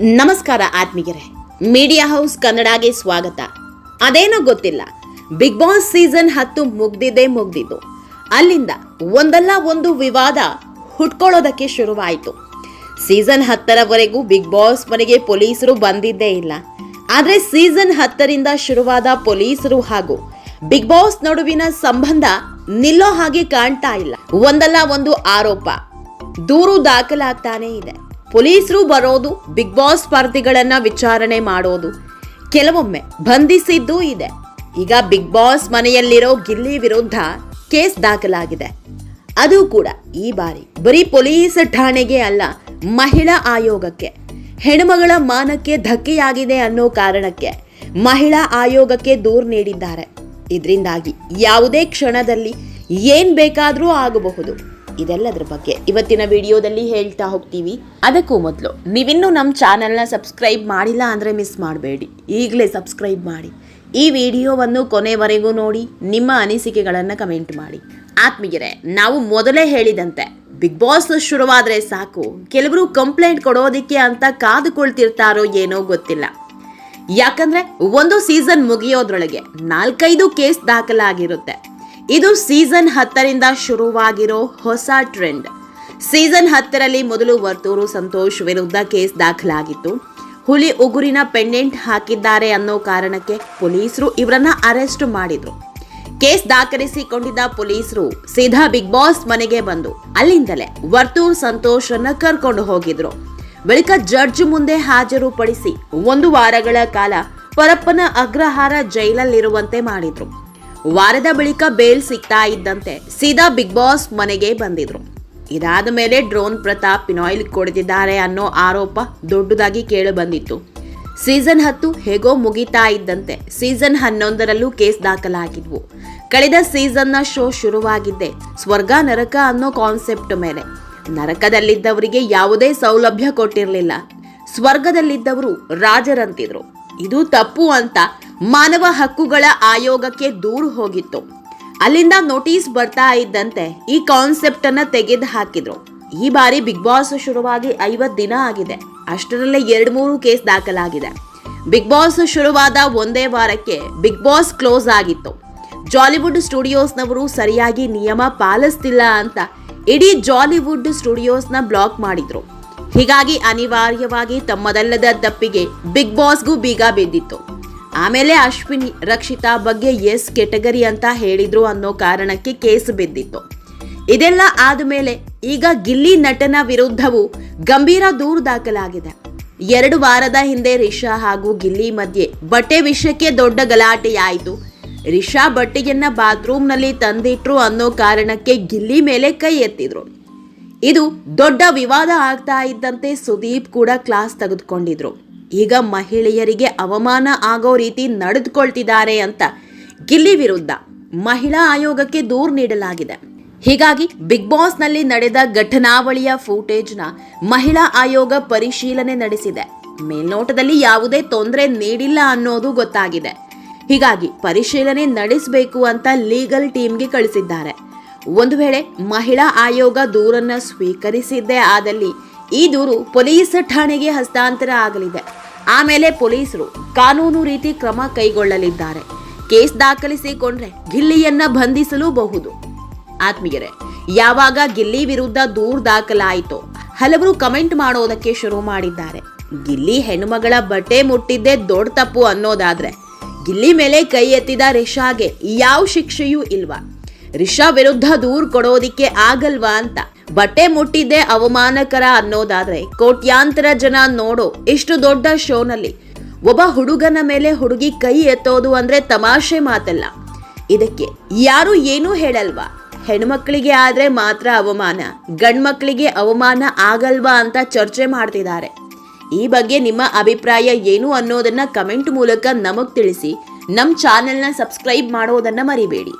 ನಮಸ್ಕಾರ ಆತ್ಮೀಯರೇ. Media house ಕನ್ನಡಗೆ ಸ್ವಾಗತ. ಅದೇನೋ ಗೊತ್ತಿಲ್ಲ. ಬಿಗ್ ಬಾಸ್ ಸೀಸನ್ ಹತ್ತು ಮುಗ್ದಿದೆ ಮುಗ್ದಿದ್ದು. ಅಲ್ಲಿಂದ ಒಂದಲ್ಲ ಒಂದು ವಿವಾದ ಹುಟ್ಕೊಳ್ಳೋದಕ್ಕೆ ಶುರುವಾಯಿತು. ಸೀಸನ್ ಹತ್ತರವರೆಗೂ ಬಿಗ್ ಬಾಸ್ ಮನೆಗೆ ಪೊಲೀಸರು ಬಂದಿದ್ದೇ ಇಲ್ಲ. ಆದರೆ ಸೀಸನ್ ಹತ್ತರಿಂದ ಶುರುವಾದ ಪೊಲೀಸರು ಹಾಗೂ ಬಿಗ್ ಬಾಸ್ ನಡುವಿನ ಸಂಬಂಧ ನಿಲ್ಲೋ ಹಾಗೆ ಕಾಣ್ತಾ ಇಲ್ಲ. ಒಂದಲ್ಲ ಒಂದು ಆರೋಪ. ದೂರು ದಾಖಲಾಗ್ತಾನೇ ಇದೆ. ಪೊಲೀಸರು ಬರೋದು, ಬಿಗ್ ಬಾಸ್ ಸ್ಪರ್ಧಿಗಳನ್ನ ವಿಚಾರಣೆ ಮಾಡೋದು. ಕೆಲವೊಮ್ಮೆ ಬಂಧಿಸಿದ್ದೂ ಇದೆ. ಈಗ ಬಿಗ್ ಬಾಸ್ ಮನೆಯಲ್ಲಿರೋ ಗಿಲ್ಲಿ ವಿರುದ್ಧ ಕೇಸ್ ದಾಖಲಾಗಿದೆ. ಅದು ಕೂಡ ಈ ಬಾರಿ. ಬರೀ ಪೊಲೀಸ್ ಠಾಣೆಗೆ ಅಲ್ಲ, ಮಹಿಳಾ ಆಯೋಗಕ್ಕೆ. ಹೆಣ್ಮಗಳ ಮಾನಕ್ಕೆ ಧಕ್ಕೆಯಾಗಿದೆ ಅನ್ನೋ ಕಾರಣಕ್ಕೆ ಮಹಿಳಾ ಆಯೋಗಕ್ಕೆ ದೂರು ನೀಡಿದ್ದಾರೆ. ಇದರಿಂದಾಗಿ ಯಾವುದೇ ಕ್ಷಣದಲ್ಲಿ ಏನ್ ಬೇಕಾದರೂ ಆಗಬಹುದು. ಇದೆಲ್ಲದರ ಬಗ್ಗೆ ಇವತ್ತಿನ ವಿಡಿಯೋದಲ್ಲಿ ಹೇಳ್ತಾ ಹೋಗ್ತೀವಿ. ಅದಕ್ಕೂ ಮೊದಲು ನೀವಿನ್ನೂ ನಮ್ಮ ಚಾನೆಲ್ನ ಸಬ್ಸ್ಕ್ರೈಬ್ ಮಾಡಿಲ್ಲ ಅಂದರೆ ಮಿಸ್ ಮಾಡಬೇಡಿ. ಈಗಲೇ ಸಬ್ಸ್ಕ್ರೈಬ್ ಮಾಡಿ. ಈ ವಿಡಿಯೋವನ್ನು ಕೊನೆವರೆಗೂ ನೋಡಿ, ನಿಮ್ಮ ಅನಿಸಿಕೆಗಳನ್ನು ಕಮೆಂಟ್ ಮಾಡಿ. ಆತ್ಮೀಯರೇ, ನಾವು ಮೊದಲೇ ಹೇಳಿದಂತೆ, ಬಿಗ್ ಬಾಸ್ ಶುರುವಾದರೆ ಸಾಕು, ಕೆಲವರು ಕಂಪ್ಲೇಂಟ್ ಕೊಡೋದಕ್ಕೆ ಅಂತ ಕಾದುಕೊಳ್ತಿರ್ತಾರೋ ಏನೋ ಗೊತ್ತಿಲ್ಲ. ಯಾಕಂದ್ರೆ, ಒಂದು ಸೀಸನ್ ಮುಗಿಯೋದ್ರೊಳಗೆ ನಾಲ್ಕೈದು ಕೇಸ್ ದಾಖಲಾಗಿರುತ್ತೆ. ಇದು ಸೀಸನ್ ಹತ್ತರಿಂದ ಶುರುವಾಗಿರೋ ಹೊಸ ಟ್ರೆಂಡ್. ಸೀಸನ್ ಹತ್ತರಲ್ಲಿ ಮೊದಲು ವರ್ತೂರು ಸಂತೋಷ್ ವಿರುದ್ಧ ಕೇಸ್ ದಾಖಲಾಗಿತ್ತು. ಹುಲಿ ಉಗುರಿನ ಪೆಂಡೆಂಟ್ ಹಾಕಿದ್ದಾರೆ ಅನ್ನೋ ಕಾರಣಕ್ಕೆ ಪೊಲೀಸರು ಇವರನ್ನ ಅರೆಸ್ಟ್ ಮಾಡಿದ್ರು. ಕೇಸ್ ದಾಖಲಿಸಿಕೊಂಡಿದ್ದ ಪೊಲೀಸರು ಸೀದಾ ಬಿಗ್ ಬಾಸ್ ಮನೆಗೆ ಬಂದು ಅಲ್ಲಿಂದಲೇ ವರ್ತೂರ್ ಸಂತೋಷನ್ನ ಕರ್ಕೊಂಡು ಹೋಗಿದ್ರು. ಬಳಿಕ ಜಡ್ಜ್ ಮುಂದೆ ಹಾಜರುಪಡಿಸಿ ಒಂದು ವಾರಗಳ ಕಾಲ ಪರಪ್ಪನ ಅಗ್ರಹಾರ ಜೈಲಲ್ಲಿರುವಂತೆ ಮಾಡಿದ್ರು. ವಾರದ ಬಳಿಕ ಬೇಲ್ ಸಿಗ್ತಾ ಇದ್ದಂತೆ ಸೀದಾ ಬಿಗ್ ಬಾಸ್ ಮನೆಗೆ ಬಂದಿದ್ರು. ಇದಾದ ಮೇಲೆ ಡ್ರೋನ್ ಪ್ರತಾಪ್ ಪಿನಾಯಿಲ್ ಕೊಡ್ತಿದ್ದಾರೆ ಅನ್ನೋ ಆರೋಪ ದೊಡ್ಡದಾಗಿ ಕೇಳಿ ಬಂದಿತ್ತು. ಸೀಸನ್ ಹತ್ತು ಹೇಗೋ ಮುಗಿತಾ ಇದ್ದಂತೆ ಸೀಸನ್ ಹನ್ನೊಂದರಲ್ಲೂ ಕೇಸ್ ದಾಖಲಾಗಿದ್ವು. ಕಳೆದ ಸೀಸನ್ನ ಶೋ ಶುರುವಾಗಿದ್ದೆ ಸ್ವರ್ಗ ನರಕ ಅನ್ನೋ ಕಾನ್ಸೆಪ್ಟ್ ಮೇಲೆ. ನರಕದಲ್ಲಿದ್ದವರಿಗೆ ಯಾವುದೇ ಸೌಲಭ್ಯ ಕೊಟ್ಟಿರಲಿಲ್ಲ. ಸ್ವರ್ಗದಲ್ಲಿದ್ದವರು ರಾಜರಂತಿದ್ರು. ಇದು ತಪ್ಪು ಅಂತ ಮಾನವ ಹಕ್ಕುಗಳ ಆಯೋಗಕ್ಕೆ ದೂರು ಹೋಗಿತ್ತು. ಅಲ್ಲಿಂದ ನೋಟಿಸ್ ಬರ್ತಾ ಇದ್ದಂತೆ ಈ ಕಾನ್ಸೆಪ್ಟ್ ಅನ್ನ ತೆಗೆದು ಹಾಕಿದ್ರು. ಈ ಬಾರಿ ಬಿಗ್ ಬಾಸ್ ಶುರುವಾಗಿ ಐವತ್ ದಿನ ಆಗಿದೆ. ಅಷ್ಟರಲ್ಲೇ ಎರಡ್ ಮೂರು ಕೇಸ್ ದಾಖಲಾಗಿದೆ. ಬಿಗ್ ಬಾಸ್ ಶುರುವಾದ ಒಂದೇ ವಾರಕ್ಕೆ ಬಿಗ್ ಬಾಸ್ ಕ್ಲೋಸ್ ಆಗಿತ್ತು. ಜಾಲಿವುಡ್ ಸ್ಟುಡಿಯೋಸ್ನವರು ಸರಿಯಾಗಿ ನಿಯಮ ಪಾಲಿಸ್ತಿಲ್ಲ ಅಂತ ಇಡೀ ಜಾಲಿವುಡ್ ಸ್ಟುಡಿಯೋಸ್ನ ಬ್ಲಾಕ್ ಮಾಡಿದ್ರು. ಹೀಗಾಗಿ ಅನಿವಾರ್ಯವಾಗಿ ತಮ್ಮದಲ್ಲದ ತಪ್ಪಿಗೆ ಬಿಗ್ ಬಾಸ್ಗೂ ಬೀಗ ಬಿದ್ದಿತ್ತು. ಆಮೇಲೆ ಅಶ್ವಿನಿ ರಕ್ಷಿತಾ ಬಗ್ಗೆ ಎಸ್ ಕೆಟಗರಿ ಅಂತ ಹೇಳಿದ್ರು ಅನ್ನೋ ಕಾರಣಕ್ಕೆ ಕೇಸ್ ಬಿದ್ದಿತ್ತು. ಇದೆಲ್ಲ ಆದಮೇಲೆ ಈಗ ಗಿಲ್ಲಿ ನಟನ ವಿರುದ್ಧವೂ ಗಂಭೀರ ದೂರು ದಾಖಲಾಗಿದೆ. ಎರಡು ವಾರದ ಹಿಂದೆ ರಿಷಾ ಹಾಗೂ ಗಿಲ್ಲಿ ಮಧ್ಯೆ ಬಟ್ಟೆ ವಿಷಯಕ್ಕೆ ದೊಡ್ಡ ಗಲಾಟೆಯಾಯಿತು. ರಿಷಾ ಬಟ್ಟೆಯನ್ನ ಬಾತ್ರೂಮ್ನಲ್ಲಿ ತಂದಿಟ್ರು ಅನ್ನೋ ಕಾರಣಕ್ಕೆ ಗಿಲ್ಲಿ ಮೇಲೆ ಕೈ ಎತ್ತಿದ್ರು. ಇದು ದೊಡ್ಡ ವಿವಾದ ಆಗ್ತಾ ಇದ್ದಂತೆ ಸುದೀಪ್ ಕೂಡ ಕ್ಲಾಸ್ ತೆಗೆದುಕೊಂಡಿದ್ರು. ಈಗ ಮಹಿಳೆಯರಿಗೆ ಅವಮಾನ ಆಗೋ ರೀತಿ ನಡೆದುಕೊಳ್ತಿದ್ದಾರೆ ಅಂತ ಗಿಲ್ಲಿ ವಿರುದ್ಧ ಮಹಿಳಾ ಆಯೋಗಕ್ಕೆ ದೂರು ನೀಡಲಾಗಿದೆ. ಹೀಗಾಗಿ ಬಿಗ್ ಬಾಸ್ನಲ್ಲಿ ನಡೆದ ಘಟನಾವಳಿಯ ಫೂಟೇಜ್ನ ಮಹಿಳಾ ಆಯೋಗ ಪರಿಶೀಲನೆ ನಡೆಸಿದೆ. ಮೇಲ್ನೋಟದಲ್ಲಿ ಯಾವುದೇ ತೊಂದರೆ ನೀಡಿಲ್ಲ ಅನ್ನೋದು ಗೊತ್ತಾಗಿದೆ. ಹೀಗಾಗಿ ಪರಿಶೀಲನೆ ನಡೆಸಬೇಕು ಅಂತ ಲೀಗಲ್ ಟೀಮ್ಗೆ ಕಳಿಸಿದ್ದಾರೆ. ಒಂದು ವೇಳೆ ಮಹಿಳಾ ಆಯೋಗ ದೂರನ್ನು ಸ್ವೀಕರಿಸಿದ್ದೇ ಆದಲ್ಲಿ ಈ ದೂರು ಪೊಲೀಸ್ ಠಾಣೆಗೆ ಹಸ್ತಾಂತರ ಆಗಲಿದೆ. ಆಮೇಲೆ ಪೊಲೀಸರು ಕಾನೂನು ರೀತಿ ಕ್ರಮ ಕೈಗೊಳ್ಳಲಿದ್ದಾರೆ. ಕೇಸ್ ದಾಖಲಿಸಿಕೊಂಡ್ರೆ ಗಿಲ್ಲಿಯನ್ನ ಬಂಧಿಸಲೂಬಹುದು. ಆತ್ಮೀಯರೇ, ಯಾವಾಗ ಗಿಲ್ಲಿ ವಿರುದ್ಧ ದೂರ್ ದಾಖಲಾಯಿತು ಹಲವರು ಕಮೆಂಟ್ ಮಾಡೋದಕ್ಕೆ ಶುರು ಮಾಡಿದ್ದಾರೆ. ಗಿಲ್ಲಿ ಹೆಣ್ಣುಮಗಳ ಬಟ್ಟೆ ಮುಟ್ಟಿದ್ದೇ ದೊಡ್ಡ ತಪ್ಪು ಅನ್ನೋದಾದ್ರೆ ಗಿಲ್ಲಿ ಮೇಲೆ ಕೈ ಎತ್ತಿದ ರಿಷಾಗೆ ಯಾವ ಶಿಕ್ಷೆಯೂ ಇಲ್ವಾ. ರಿಷಾ ವಿರುದ್ಧ ದೂರ್ ಕೊಡೋದಿಕ್ಕೆ ಆಗಲ್ವಾ ಅಂತ ಬಟ್ಟೆ ಮುಟ್ಟಿದ್ದೆ ಅವಮಾನಕರ ಅನ್ನೋದಾದ್ರೆ ಕೋಟ್ಯಾಂತರ ಜನ ನೋಡೋ, ಇಷ್ಟು ದೊಡ್ಡ ಶೋನಲ್ಲಿ. ಒಬ್ಬ ಹುಡುಗನ ಮೇಲೆ ಹುಡುಗಿ ಕೈ ಎತ್ತೋದು ಅಂದ್ರೆ ತಮಾಷೆ ಮಾತಲ್ಲ. ಇದಕ್ಕೆ ಯಾರು ಏನೂ ಹೇಳಲ್ವಾ? ಹೆಣ್ಮಕ್ಳಿಗೆ ಆದ್ರೆ ಮಾತ್ರ ಅವಮಾನ, ಗಂಡ್ಮಕ್ಳಿಗೆ ಅವಮಾನ ಆಗಲ್ವಾ ಅಂತ ಚರ್ಚೆ ಮಾಡ್ತಿದ್ದಾರೆ. ಈ ಬಗ್ಗೆ ನಿಮ್ಮ ಅಭಿಪ್ರಾಯ ಏನು ಅನ್ನೋದನ್ನ ಕಮೆಂಟ್ ಮೂಲಕ ನಮಗ್ ತಿಳಿಸಿ ನಮ್ಮ ಚಾನೆಲ್ನ ಸಬ್ಸ್ಕ್ರೈಬ್ ಮಾಡೋದನ್ನ ಮರಿಬೇಡಿ.